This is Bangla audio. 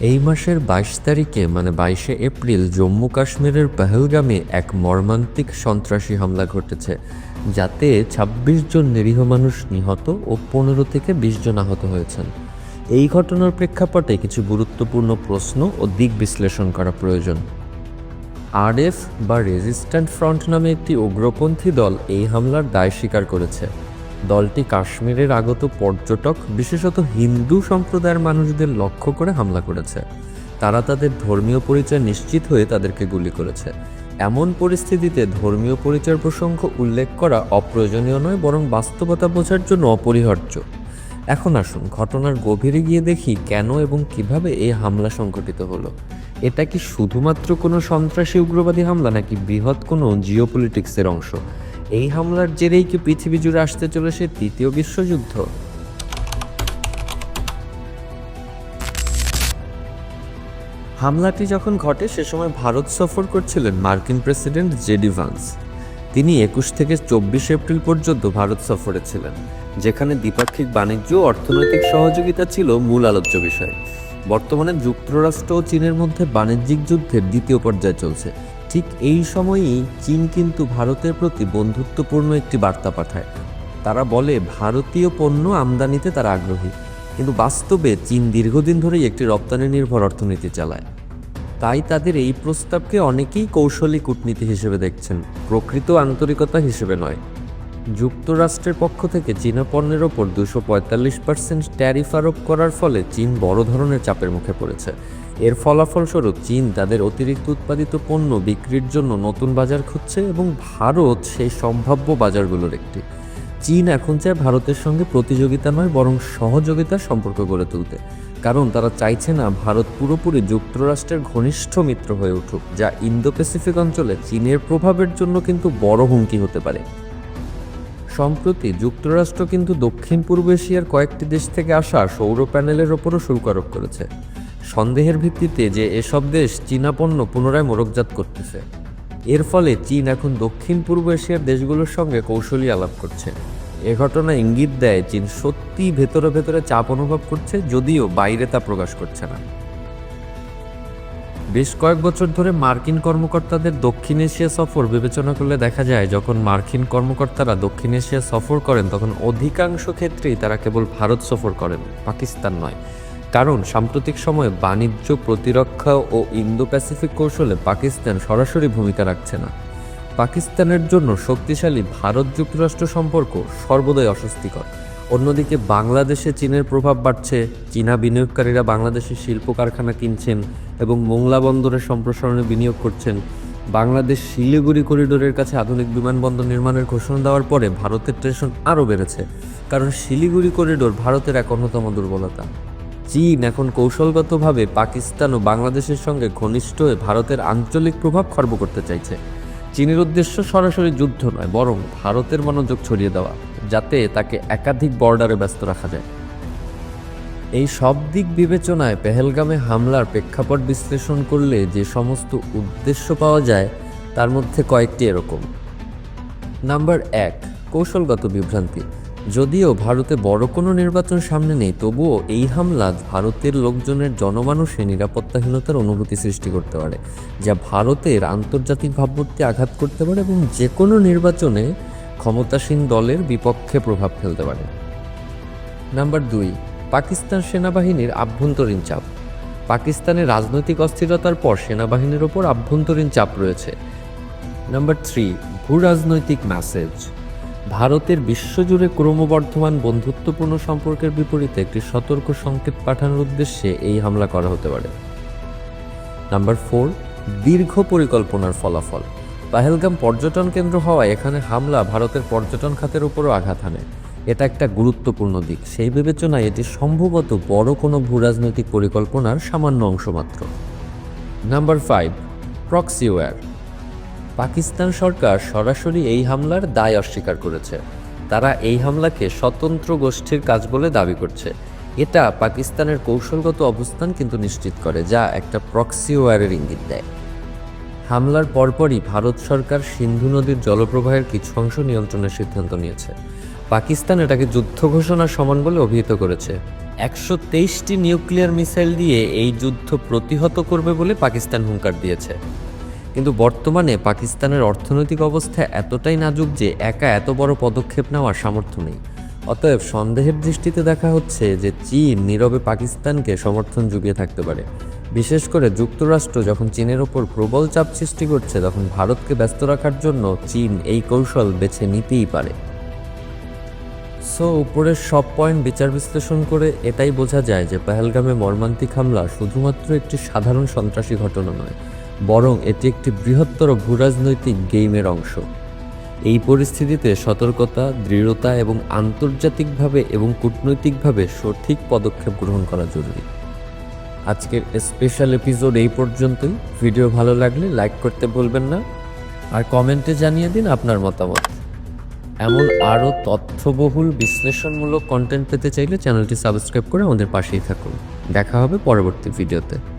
এই মাসের বাইশ তারিখে মানে বাইশে এপ্রিল, জম্মু কাশ্মীরের পেহেলগামে এক মর্মান্তিক সন্ত্রাসী হামলা ঘটেছে, যাতে ২৬ জন নিরীহ মানুষ নিহত ও পনেরো থেকে বিশ জন আহত হয়েছেন। এই ঘটনার প্রেক্ষাপটে কিছু গুরুত্বপূর্ণ প্রশ্ন ও দিক বিশ্লেষণ করা প্রয়োজন। আরএফ বা রেজিস্ট্যান্ট ফ্রন্ট নামে একটি উগ্রপন্থী দল এই হামলার দায় স্বীকার করেছে। দলটি কাশ্মীরের আগত পর্যটক, বিশেষত হিন্দু সম্প্রদায়ের মানুষদের লক্ষ্য করে হামলা করেছে। তারা তাদের ধর্মীয় পরিচয় নিশ্চিত হয়ে তাদেরকে গুলি করেছে। এমন পরিস্থিতিতে ধর্মীয় পরিচয় প্রসঙ্গ উল্লেখ করা অপ্রয়োজনীয় নয়, বরং বাস্তবতা বোঝার জন্য অপরিহার্য। এখন আসুন, ঘটনার গভীরে গিয়ে দেখি কেন এবং কীভাবে এই হামলা সংঘটিত হলো। এটা কি শুধুমাত্র কোনো সন্ত্রাসী উগ্রবাদী হামলা নাকি বৃহৎ কোনো জিওপলিটিক্সের অংশ? এই হামলার জেরেই কি পৃথিবী জুড়ে আসতে চলেছে তৃতীয় বিশ্বযুদ্ধ? হামলাটি যখন ঘটে, সে সময় ভারত সফর করছিলেন মার্কিন প্রেসিডেন্ট জেডি ভান্স। তিনি একুশ থেকে চব্বিশ এপ্রিল পর্যন্ত ভারত সফরে ছিলেন, যেখানে দ্বিপাক্ষিক বাণিজ্য ও অর্থনৈতিক সহযোগিতা ছিল মূল আলোচ্য বিষয়। বর্তমানে যুক্তরাষ্ট্র ও চীনের মধ্যে বাণিজ্যিক যুদ্ধের দ্বিতীয় পর্যায়ে চলছে। ঠিক এই সময়েই চীন কিন্তু ভারতের প্রতি বন্ধুত্বপূর্ণ একটি বার্তা পাঠায়। তারা বলে, ভারতীয় পণ্য আমদানিতে তারা আগ্রহী। কিন্তু বাস্তবে চীন দীর্ঘদিন ধরেই একটি রপ্তানি নির্ভর অর্থনীতি চালায়। তাই তাদের এই প্রস্তাবকে অনেকেই কৌশলী কূটনীতি হিসেবে দেখছেন। প্রকৃত আন্তরিকতা হিসেবে নয়। যুক্তরাষ্ট্রের পক্ষ থেকে চীনা পণ্যের ওপর দুশো পঁয়তাল্লিশ পার্সেন্ট ট্যারিফ আরোপ করার ফলে চীন বড় ধরনের চাপের মুখে পড়েছে। এর ফলাফলস্বরূপ চীন তাদের অতিরিক্ত উৎপাদিত পণ্য বিক্রির জন্য নতুন বাজার খুঁজছে এবং ভারত সেই সম্ভাব্য বাজারগুলোর একটি। চীন এখন চায় ভারতের সঙ্গে প্রতিযোগিতা নয়, বরং সহযোগিতার সম্পর্ক গড়ে তুলতে। কারণ তারা চাইছে না ভারত পুরোপুরি যুক্তরাষ্ট্রের ঘনিষ্ঠ মিত্র হয়ে উঠুক, যা ইন্দো প্যাসিফিক অঞ্চলে চীনের প্রভাবের জন্য কিন্তু বড় হুমকি হতে পারে। সম্প্রতি যুক্তরাষ্ট্র কিন্তু দক্ষিণ পূর্ব এশিয়ার কয়েকটি দেশ থেকে আসা সৌর প্যানেলের ওপরও শুল্ক আরোপ করেছে। সন্দেহের ভিত্তিতে যে এসব দেশ চীনা পণ্য পুনরায় মোড়কজাত করতেছে। এর ফলে চীন এখন দক্ষিণ পূর্ব এশিয়ার দেশগুলোর সঙ্গে কৌশলী আলাপ করছে। এ ঘটনা ইঙ্গিত দেয় চীন সত্যিই ভেতরে ভেতরে চাপ অনুভব করছে, যদিও বাইরে তা প্রকাশ করছে না। বেশ কয়েক বছর ধরে মার্কিন কর্মকর্তাদের দক্ষিণ এশিয়া সফর বিবেচনা করলে দেখা যায়, যখন মার্কিন কর্মকর্তারা দক্ষিণ এশিয়া সফর করেন, তখন অধিকাংশ ক্ষেত্রেই তারা কেবল ভারত সফর করেন, পাকিস্তান নয়। কারণ, সাম্প্রতিক সময়ে বাণিজ্য, প্রতিরক্ষা ও ইন্দো প্যাসিফিক কৌশলে পাকিস্তান সরাসরি ভূমিকা রাখছে না। পাকিস্তানের জন্য শক্তিশালী ভারত যুক্তরাষ্ট্র সম্পর্ক সর্বদাই অস্বস্তিকর। অন্যদিকে বাংলাদেশে চীনের প্রভাব বাড়ছে, চীনা বিনিয়োগকারীরা বাংলাদেশে শিল্প কারখানা কিনছেন এবং মোংলা বন্দরের সম্প্রসারণে বিনিয়োগ করছেন। বাংলাদেশ শিলিগুড়ি করিডোরের কাছে আধুনিক বিমানবন্দর নির্মাণের ঘোষণা দেওয়ার পরে ভারতের টেনশন আরও বেড়েছে, কারণ শিলিগুড়ি করিডোর ভারতের এক অন্যতম দুর্বলতা। চীন এখন কৌশলগতভাবে পাকিস্তান ও বাংলাদেশের সঙ্গে ঘনিষ্ঠ হয়ে ভারতের আঞ্চলিক প্রভাব খর্ব করতে চাইছে। চীনের উদ্দেশ্য সরাসরি যুদ্ধ নয়, বরং ভারতের মনোযোগ ছড়িয়ে দেওয়া, যাতে তাকে একাধিক বর্ডারে ব্যস্ত রাখা যায়। এই সব দিক বিবেচনায় পেহেলগামে হামলার প্রেক্ষাপট বিশ্লেষণ করলে যে সমস্ত উদ্দেশ্য পাওয়া যায়, তার মধ্যে কয়েকটি এরকম। নাম্বার এক, কৌশলগত বিভ্রান্তি। যদিও ভারতে বড় কোনো নির্বাচন সামনে নেই, তবুও এই হামলা ভারতের লোকজনের জনমানুষে নিরাপত্তাহীনতার অনুভূতি সৃষ্টি করতে পারে, যা ভারতের আন্তর্জাতিক ভাবমূর্তি আঘাত করতে পারে এবং যে কোনো নির্বাচনে ক্ষমতাসীন দলের বিপক্ষে প্রভাব ফেলতে পারে। নাম্বার দুই, পাকিস্তান সেনাবাহিনীর আভ্যন্তরীণ চাপ। পাকিস্তানের রাজনৈতিক অস্থিরতার পর সেনাবাহিনীর ওপর আভ্যন্তরীণ চাপ রয়েছে। নাম্বার থ্রি ভূ রাজনৈতিক মেসেজ ভারতের বিশ্বজুড়ে ক্রমবর্ধমান বন্ধুত্বপূর্ণ সম্পর্কের বিপরীতে একটি সতর্ক সংকেত পাঠানোর উদ্দেশ্যে এই হামলা করা হতে পারে। নাম্বার ফোর, দীর্ঘ পরিকল্পনার ফলাফল। পাহেলগাম পর্যটন কেন্দ্র হওয়ায় এখানে হামলা ভারতের পর্যটন খাতের উপরও আঘাত হানে। এটা একটা গুরুত্বপূর্ণ দিক। সেই বিবেচনায় এটি সম্ভবত বড় কোনো ভূরাজনৈতিক পরিকল্পনার সামান্য অংশ মাত্র। নাম্বার ফাইভ প্রক্সিওয়ার পাকিস্তান সরকার সরাসরি এই হামলার দায় অস্বীকার করেছে। তারা এই হামলাকে স্বতন্ত্র গোষ্ঠীর কাজ বলে দাবি করছে। এটা পাকিস্তানের কৌশলগত অবস্থান কিন্তু নিশ্চিত করে, যা একটা প্রক্সিওয়ারের ইঙ্গিত দেয়। হামলার পরপরই ভারত সরকার সিন্ধু নদীর জলপ্রবাহের কিছু অংশ নিয়ন্ত্রণের সিদ্ধান্ত নিয়েছে। পাকিস্তান এটাকে যুদ্ধ ঘোষণার সমান বলে অভিহিত করেছে। একশো তেইশটি নিউক্লিয়ার মিসাইল দিয়ে এই যুদ্ধ প্রতিহত করবে বলে পাকিস্তান হুঙ্কার দিয়েছে। কিন্তু বর্তমানে পাকিস্তানের অর্থনৈতিক অবস্থা এতটাই নাজুক যে একা এত বড় পদক্ষেপ নেওয়ার সামর্থ্য নেই। অতএব সন্দেহের দৃষ্টিতে দেখা হচ্ছে যে চীন নীরবে পাকিস্তানকে সমর্থন জুগিয়ে থাকতে পারে। বিশেষ করে যুক্তরাষ্ট্র যখন চীনের ওপর প্রবল চাপ সৃষ্টি করছে, তখন ভারতকে ব্যস্ত রাখার জন্য চীন এই কৌশল বেছে নিতেই পারে। সো, উপরের সব পয়েন্ট বিচার বিশ্লেষণ করে এটাই বোঝা যায় যে পেহেলগামে মর্মান্তিক হামলা শুধুমাত্র একটি সাধারণ সন্ত্রাসী ঘটনা নয়। বরং এটি একটি বৃহত্তর ভূরাজনৈতিক গেইমের অংশ। এই পরিস্থিতিতে সতর্কতা, দৃঢ়তা এবং আন্তর্জাতিকভাবে এবং কূটনৈতিকভাবে সঠিক পদক্ষেপ গ্রহণ করা জরুরি। আজকের স্পেশাল এপিসোড এই পর্যন্তই। ভিডিও ভালো লাগলে লাইক করতে ভুলবেন না। আর কমেন্টে জানিয়ে দিন আপনার মতামত। এমন আরও তথ্যবহুল, বিশ্লেষণমূলক কন্টেন্ট পেতে চাইলে চ্যানেলটি সাবস্ক্রাইব করে আমাদের পাশেই থাকুন। দেখা হবে পরবর্তী ভিডিওতে।